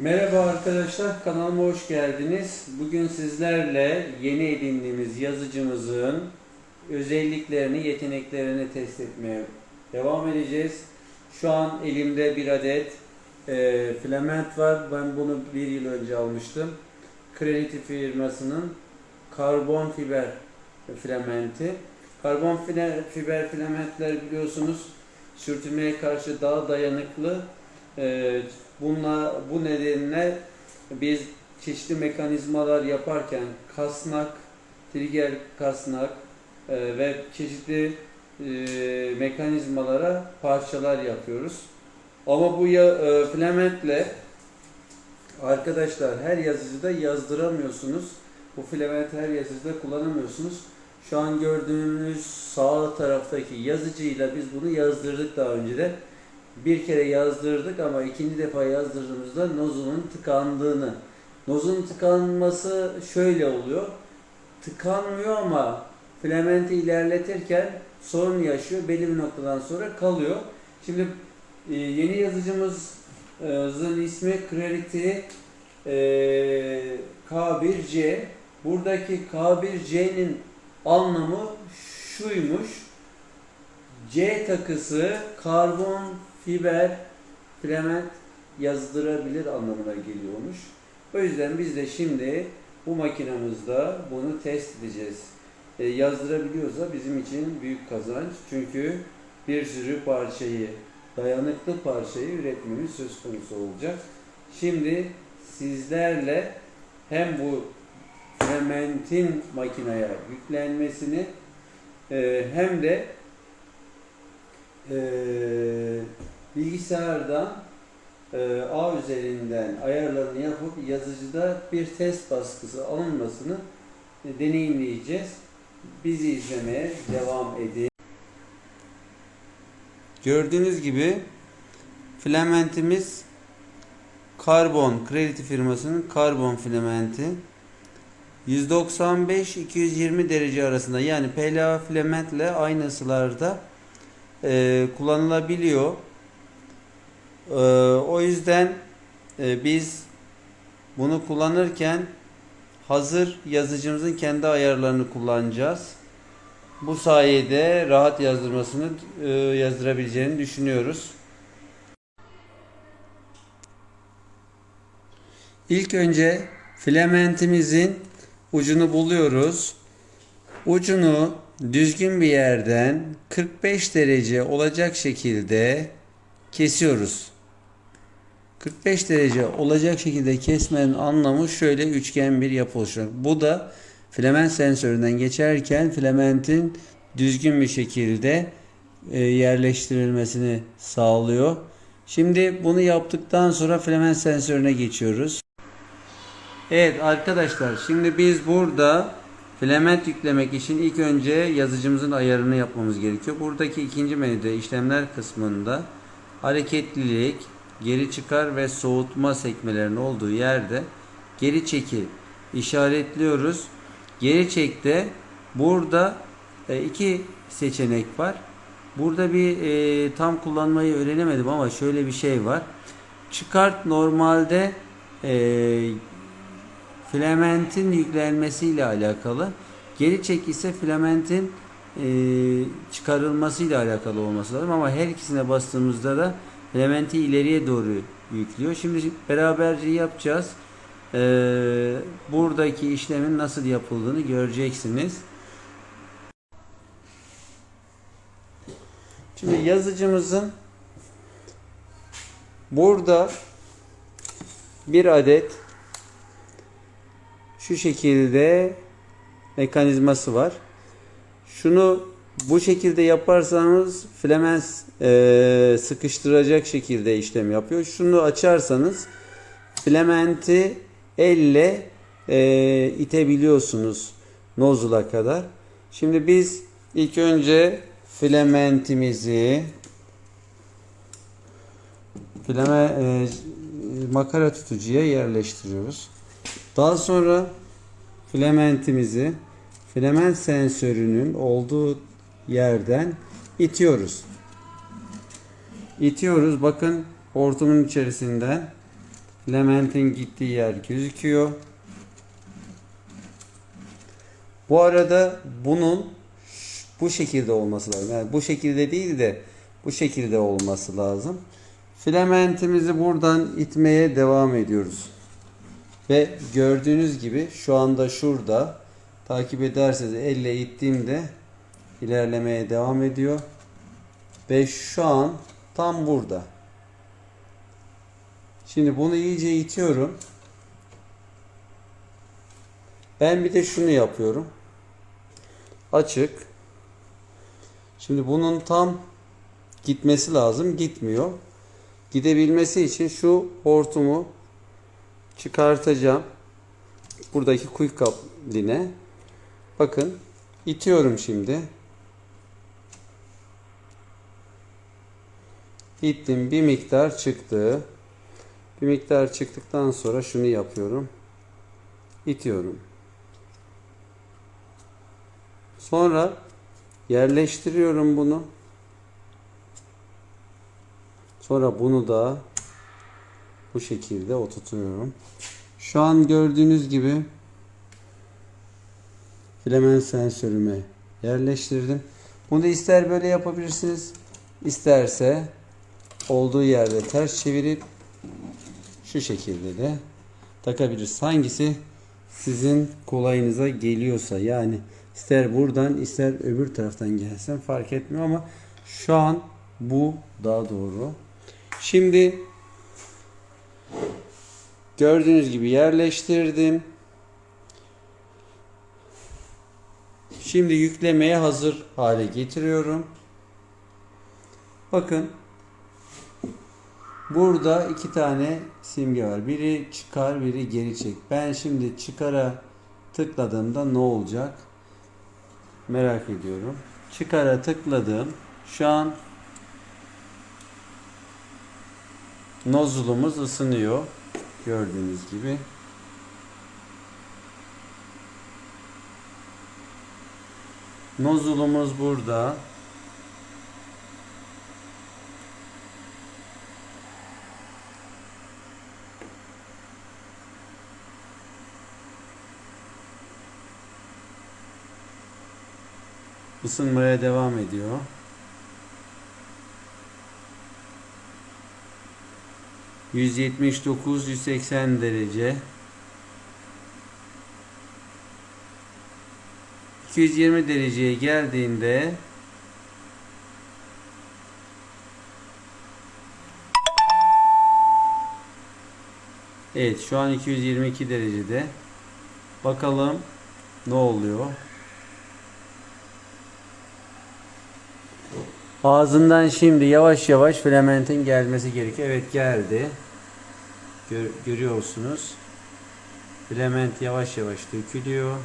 Merhaba arkadaşlar, kanalıma hoş geldiniz. Bugün sizlerle yeni edindiğimiz yazıcımızın özelliklerini, yeteneklerini test etmeye devam edeceğiz. Şu an elimde bir adet e, filament var. Ben bunu bir yıl önce almıştım. Credit firmasının karbon fiber filamenti. Karbon fiber filamentler biliyorsunuz sürtünmeye karşı daha dayanıklı. E, bununla bu nedenle biz çeşitli mekanizmalar yaparken kasnak, trigger kasnak e, ve çeşitli e, mekanizmalara parçalar yapıyoruz. Ama bu ya, e, filamentle arkadaşlar her yazıcıda yazdıramıyorsunuz. Bu filamenti her yazıcıda kullanamıyorsunuz. Şu an gördüğünüz sağ taraftaki yazıcıyla biz bunu yazdırdık daha önce de. Bir kere yazdırdık ama ikinci defa yazdırdığımızda nozunun tıkandığını. Nozun tıkanması şöyle oluyor. Tıkanmıyor ama filamenti ilerletirken sorun yaşıyor. Belli bir noktadan sonra kalıyor. Şimdi e, yeni yazıcımızın ismi Clarity e, K1C. Buradaki K1C'nin anlamı şuymuş. C takısı karbon fiber filament yazdırabilir anlamına geliyormuş. O yüzden biz de şimdi bu makinamızda bunu test edeceğiz. E, yazdırabiliyorsa bizim için büyük kazanç. Çünkü bir sürü parçayı, dayanıklı parçayı üretmemiz söz konusu olacak. Şimdi sizlerle hem bu filamentin makineye yüklenmesini e, hem de e, bilgisayardan e, ağ üzerinden ayarlarını yapıp yazıcıda bir test baskısı alınmasını e, deneyimleyeceğiz. Bizi izlemeye devam edin. Gördüğünüz gibi filamentimiz karbon kredi firmasının karbon filamenti 195-220 derece arasında yani PLA filamentle aynı ısılarda e, kullanılabiliyor. E, o yüzden e, biz bunu kullanırken hazır yazıcımızın kendi ayarlarını kullanacağız. Bu sayede rahat yazdırmasını e, yazdırabileceğini düşünüyoruz. İlk önce filamentimizin ucunu buluyoruz. Ucunu düzgün bir yerden 45 derece olacak şekilde kesiyoruz. 45 derece olacak şekilde kesmenin anlamı şöyle üçgen bir yapı oluşturmak. Bu da filament sensöründen geçerken filamentin düzgün bir şekilde e, yerleştirilmesini sağlıyor. Şimdi bunu yaptıktan sonra filament sensörüne geçiyoruz. Evet arkadaşlar şimdi biz burada filament yüklemek için ilk önce yazıcımızın ayarını yapmamız gerekiyor. Buradaki ikinci menüde işlemler kısmında hareketlilik, geri çıkar ve soğutma sekmelerinin olduğu yerde geri çeki işaretliyoruz. Geri çekte burada e, iki seçenek var. Burada bir e, tam kullanmayı öğrenemedim ama şöyle bir şey var. Çıkart normalde e, filamentin yüklenmesiyle alakalı. Geri çek ise filamentin e, çıkarılmasıyla alakalı olması lazım ama her ikisine bastığımızda da filamenti ileriye doğru yüklüyor. Şimdi beraberce yapacağız. E, buradaki işlemin nasıl yapıldığını göreceksiniz. Şimdi yazıcımızın burada bir adet şu şekilde mekanizması var. Şunu bu şekilde yaparsanız filament e, sıkıştıracak şekilde işlem yapıyor. Şunu açarsanız filamenti elle e, itebiliyorsunuz nozula kadar. Şimdi biz ilk önce filamentimizi filame, e, makara tutucuya yerleştiriyoruz. Daha sonra filamentimizi filament sensörünün olduğu yerden itiyoruz. İtiyoruz. Bakın hortumun içerisinden Filamentin gittiği yer gözüküyor. Bu arada bunun bu şekilde olması lazım. Yani bu şekilde değil de bu şekilde olması lazım. Filamentimizi buradan itmeye devam ediyoruz. Ve gördüğünüz gibi şu anda şurada takip ederseniz elle ittiğimde ilerlemeye devam ediyor. Ve şu an tam burada. Şimdi bunu iyice itiyorum. Ben bir de şunu yapıyorum. Açık. Şimdi bunun tam gitmesi lazım. Gitmiyor. Gidebilmesi için şu hortumu çıkartacağım. Buradaki quick cap line. Bakın itiyorum şimdi. İttim bir miktar çıktı. Bir miktar çıktıktan sonra şunu yapıyorum. İtiyorum. Sonra yerleştiriyorum bunu. Sonra bunu da bu şekilde oturtuyorum. Şu an gördüğünüz gibi filament sensörüme yerleştirdim. Bunu ister böyle yapabilirsiniz. isterse olduğu yerde ters çevirip şu şekilde de takabiliriz. Hangisi sizin kolayınıza geliyorsa yani ister buradan ister öbür taraftan gelsin fark etmiyor ama şu an bu daha doğru. Şimdi gördüğünüz gibi yerleştirdim. Şimdi yüklemeye hazır hale getiriyorum. Bakın Burada iki tane simge var. Biri çıkar, biri geri çek. Ben şimdi çıkara tıkladığımda ne olacak? Merak ediyorum. Çıkara tıkladım. Şu an nozulumuz ısınıyor. Gördüğünüz gibi. Nozulumuz burada. Isınmaya devam ediyor. %79-180 derece. 220 dereceye geldiğinde Evet şu an 222 derecede. Bakalım ne oluyor Ağzından şimdi yavaş yavaş filamentin gelmesi gerekiyor. Evet geldi. Gör, görüyorsunuz. Filament yavaş yavaş dökülüyor.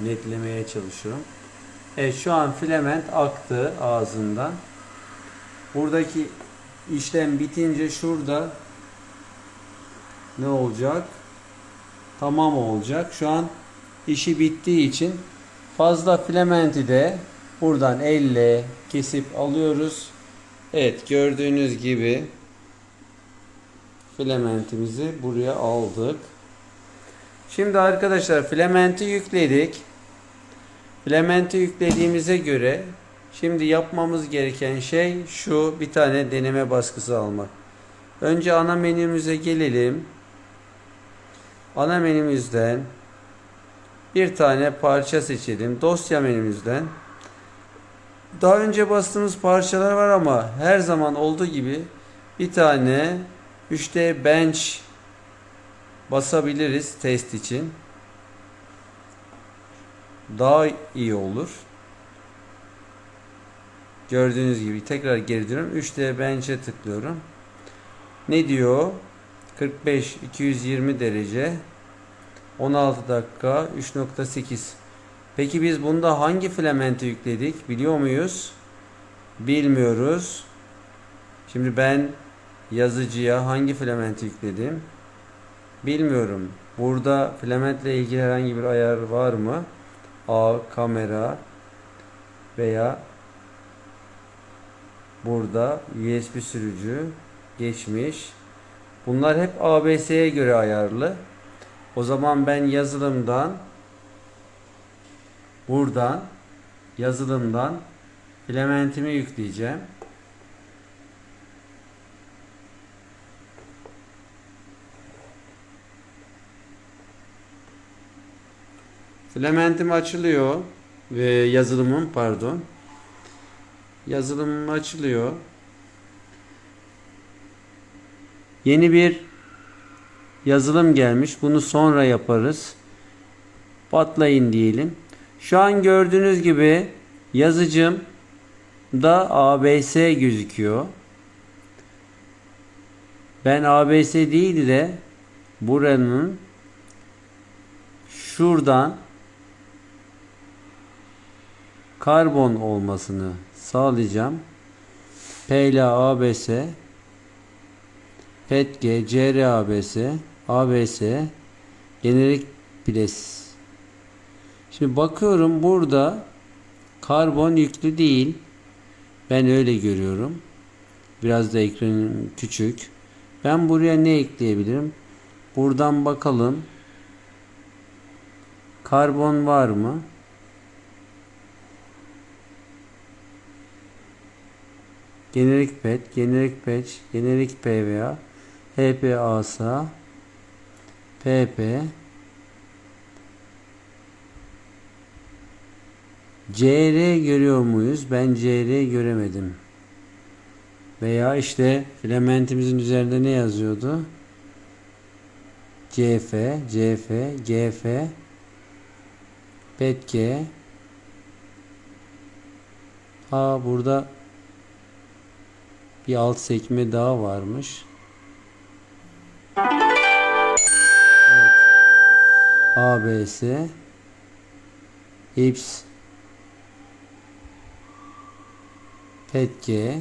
Netlemeye çalışıyorum. Evet şu an filament aktı ağzından. Buradaki işlem bitince şurada ne olacak? Tamam olacak. Şu an işi bittiği için Fazla filamenti de buradan elle kesip alıyoruz. Evet gördüğünüz gibi filamentimizi buraya aldık. Şimdi arkadaşlar filamenti yükledik. Filamenti yüklediğimize göre şimdi yapmamız gereken şey şu bir tane deneme baskısı almak. Önce ana menümüze gelelim. Ana menümüzden bir tane parça seçelim. Dosya menümüzden. Daha önce bastığımız parçalar var ama her zaman olduğu gibi bir tane 3D bench basabiliriz test için. Daha iyi olur. Gördüğünüz gibi tekrar geri dönüyorum. 3D bench'e tıklıyorum. Ne diyor? 45 220 derece 16 dakika 3.8 Peki biz bunda hangi filamenti yükledik biliyor muyuz? Bilmiyoruz. Şimdi ben yazıcıya hangi filamenti yükledim? Bilmiyorum. Burada filamentle ilgili herhangi bir ayar var mı? A kamera veya Burada USB sürücü geçmiş. Bunlar hep ABS'ye göre ayarlı. O zaman ben yazılımdan buradan yazılımdan filamentimi yükleyeceğim. Filamentim açılıyor ve yazılımım pardon. Yazılımım açılıyor. Yeni bir yazılım gelmiş. Bunu sonra yaparız. Patlayın diyelim. Şu an gördüğünüz gibi yazıcım da ABS gözüküyor. Ben ABS değil de buranın şuradan karbon olmasını sağlayacağım. PLA ABS PETG, CRABS, ABS, jenerik pres. Şimdi bakıyorum burada karbon yüklü değil. Ben öyle görüyorum. Biraz da ekranım küçük. Ben buraya ne ekleyebilirim? Buradan bakalım. Karbon var mı? Jenerik PET, jenerik patch, jenerik PVA, HPASA, PP, CR görüyor muyuz? Ben CR göremedim. Veya işte filamentimizin üzerinde ne yazıyordu? CF, CF, GF, PETG. Ha burada bir alt sekme daha varmış. ABS IPS PETG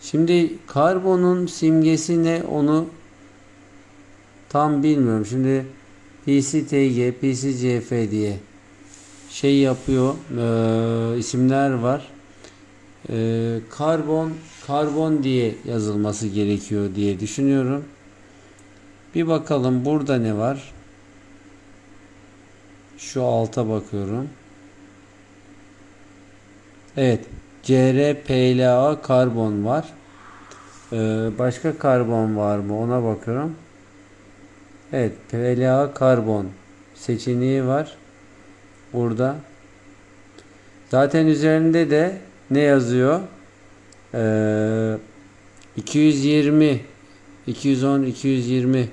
Şimdi karbonun simgesi ne onu tam bilmiyorum. Şimdi PCTG, PCCF diye şey yapıyor. E, isimler var. E, karbon karbon diye yazılması gerekiyor diye düşünüyorum. Bir bakalım burada ne var? Şu alta bakıyorum. Evet. CRPLA karbon var. Ee, başka karbon var mı? Ona bakıyorum. Evet. PLA karbon seçeneği var. Burada. Zaten üzerinde de ne yazıyor? Ee, 220 210 220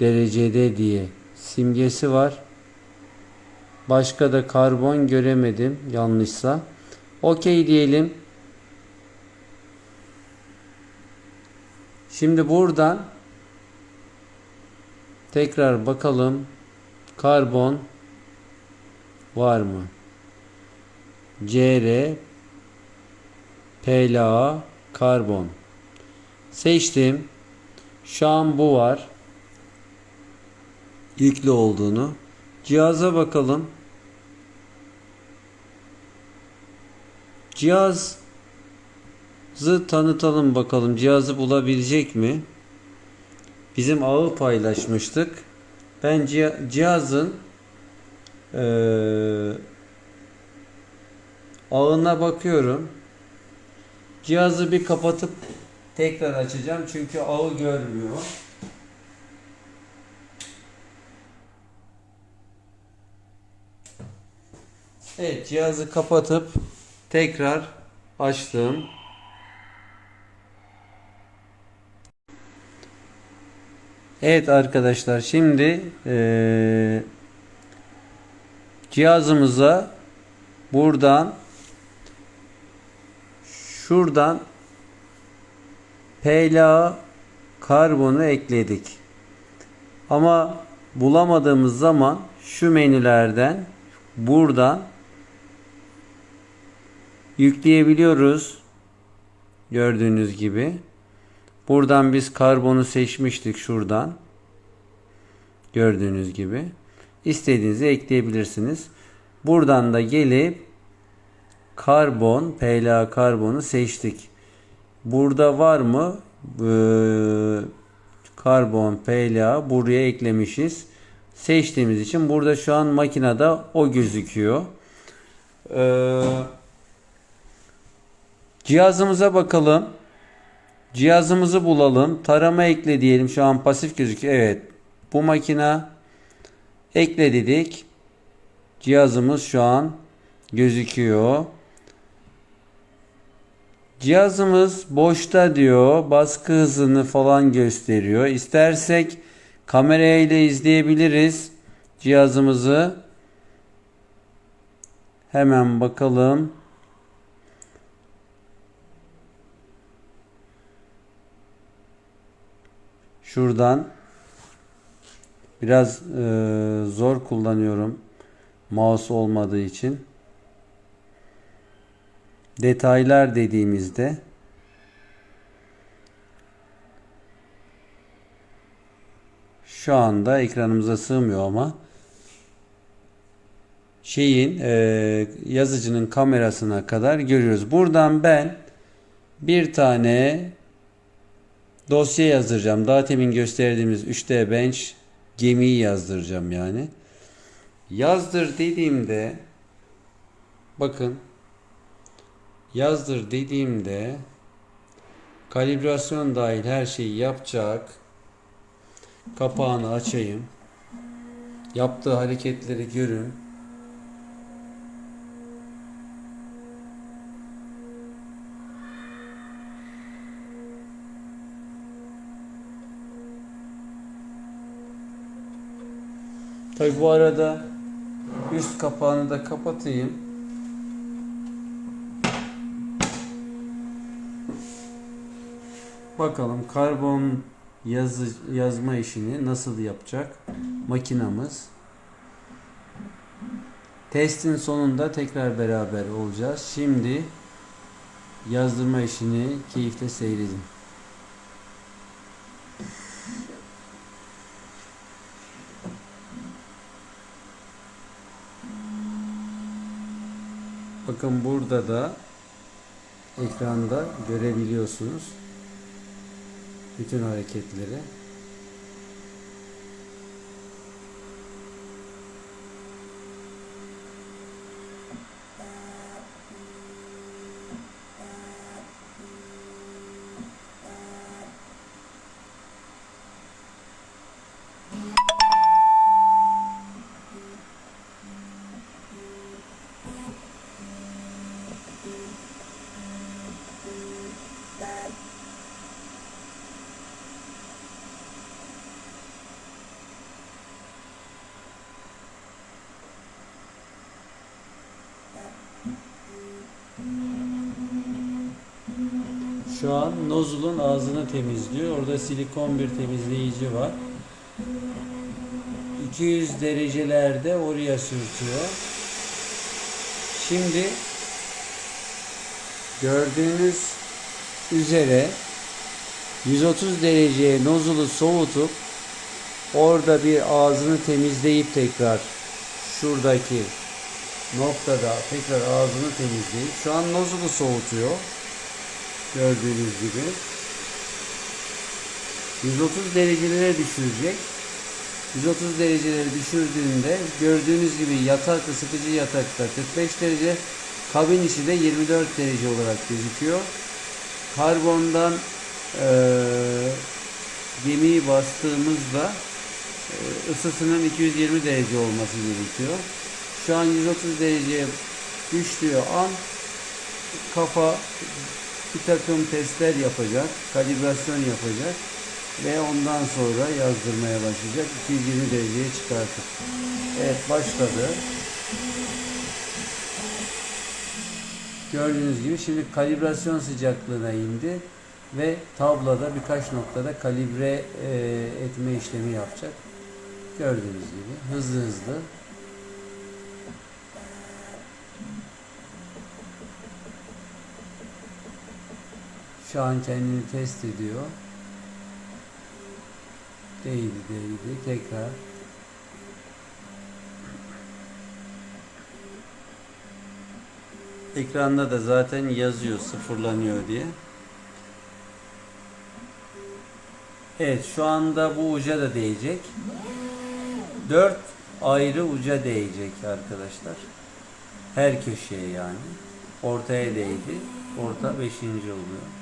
derecede diye simgesi var. Başka da karbon göremedim yanlışsa. Okey diyelim. Şimdi buradan tekrar bakalım. Karbon var mı? CR PLA karbon. Seçtim. Şu an bu var. Yüklü olduğunu. Cihaza bakalım. Cihazı tanıtalım bakalım. Cihazı bulabilecek mi? Bizim ağı paylaşmıştık. Ben cihazın e, ağına bakıyorum. Cihazı bir kapatıp tekrar açacağım. Çünkü ağı görmüyor. Evet cihazı kapatıp tekrar açtım. Evet arkadaşlar şimdi ee, cihazımıza buradan şuradan PLA karbonu ekledik. Ama bulamadığımız zaman şu menülerden buradan yükleyebiliyoruz. Gördüğünüz gibi. Buradan biz karbonu seçmiştik şuradan. Gördüğünüz gibi. İstediğinizi ekleyebilirsiniz. Buradan da gelip karbon, PLA karbonu seçtik. Burada var mı? Ee, karbon, PLA buraya eklemişiz. Seçtiğimiz için burada şu an makinede o gözüküyor. Ee, cihazımıza bakalım. Cihazımızı bulalım. Tarama ekle diyelim. Şu an pasif gözüküyor. Evet. Bu makina ekle dedik. Cihazımız şu an gözüküyor. Cihazımız boşta diyor. Baskı hızını falan gösteriyor. İstersek kameraya ile izleyebiliriz cihazımızı. Hemen bakalım. Şuradan biraz e, zor kullanıyorum mouse olmadığı için. Detaylar dediğimizde şu anda ekranımıza sığmıyor ama şeyin e, yazıcının kamerasına kadar görüyoruz. Buradan ben bir tane dosya yazdıracağım. Daha temin gösterdiğimiz 3D Bench gemiyi yazdıracağım yani. Yazdır dediğimde bakın yazdır dediğimde kalibrasyon dahil her şeyi yapacak. Kapağını açayım. Yaptığı hareketleri görün. Tabi bu arada üst kapağını da kapatayım. Bakalım karbon yazı, yazma işini nasıl yapacak makinamız. Testin sonunda tekrar beraber olacağız. Şimdi yazdırma işini keyifle seyredin. Bakın burada da ekranda görebiliyorsunuz bütün hareketleri. Şu an nozulun ağzını temizliyor. Orada silikon bir temizleyici var. 200 derecelerde oraya sürtüyor. Şimdi gördüğünüz üzere 130 dereceye nozulu soğutup orada bir ağzını temizleyip tekrar şuradaki noktada tekrar ağzını temizleyip şu an nozulu soğutuyor. Gördüğünüz gibi. 130 derecelere düşürecek. 130 dereceleri düşürdüğünde gördüğünüz gibi yatak ısıtıcı yatakta 45 derece kabin içi de 24 derece olarak gözüküyor. Karbondan e, gemiyi bastığımızda e, ısısının 220 derece olması gerekiyor. Şu an 130 dereceye düştüğü an kafa bir takım testler yapacak, kalibrasyon yapacak ve ondan sonra yazdırmaya başlayacak. 220 dereceye çıkartıp. Evet başladı. Gördüğünüz gibi şimdi kalibrasyon sıcaklığına indi ve tabloda birkaç noktada kalibre e, etme işlemi yapacak. Gördüğünüz gibi hızlı hızlı Şu an kendini test ediyor. Değdi değdi. Tekrar. Ekranda da zaten yazıyor sıfırlanıyor diye. Evet şu anda bu uca da değecek. 4 ayrı uca değecek arkadaşlar. Her köşeye yani. Ortaya değdi. Orta 5. oluyor.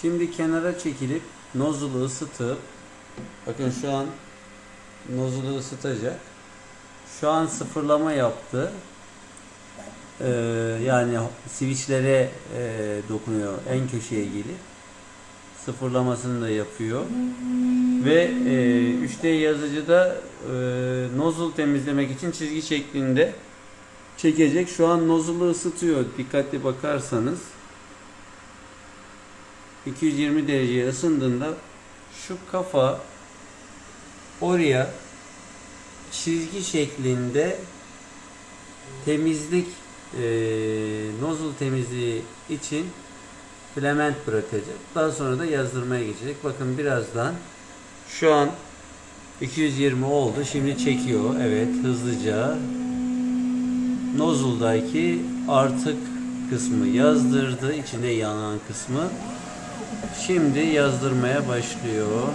Şimdi kenara çekilip nozzle'ı ısıtıp bakın şu an nozzle'ı ısıtacak. Şu an sıfırlama yaptı. Ee, yani switchlere e, dokunuyor en köşeye gelip sıfırlamasını da yapıyor. Ve e, 3D yazıcıda e, nozzle temizlemek için çizgi şeklinde çekecek. Şu an nozzle'ı ısıtıyor. Dikkatli bakarsanız 220 dereceye ısındığında şu kafa oraya çizgi şeklinde temizlik e, nozzle temizliği için filament bırakacak. Daha sonra da yazdırmaya geçecek. Bakın birazdan şu an 220 oldu. Şimdi çekiyor. Evet hızlıca nozzle'daki artık kısmı yazdırdı. içinde yanan kısmı. Şimdi yazdırmaya başlıyor.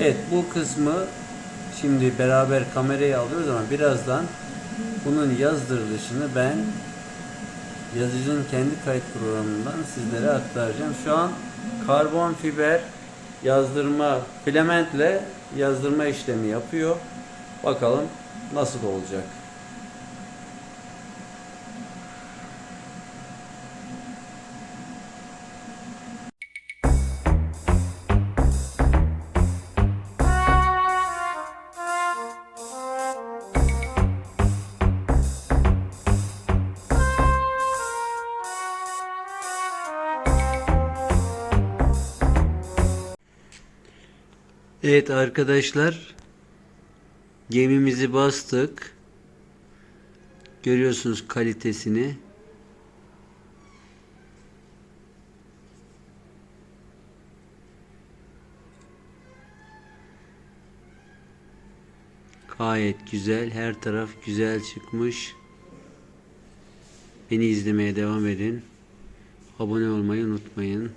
Evet bu kısmı şimdi beraber kameraya alıyoruz ama birazdan bunun yazdırılışını ben yazıcının kendi kayıt programından sizlere aktaracağım. Şu an karbon fiber yazdırma filamentle yazdırma işlemi yapıyor. Bakalım nasıl olacak. Evet arkadaşlar gemimizi bastık. Görüyorsunuz kalitesini. Gayet güzel. Her taraf güzel çıkmış. Beni izlemeye devam edin. Abone olmayı unutmayın.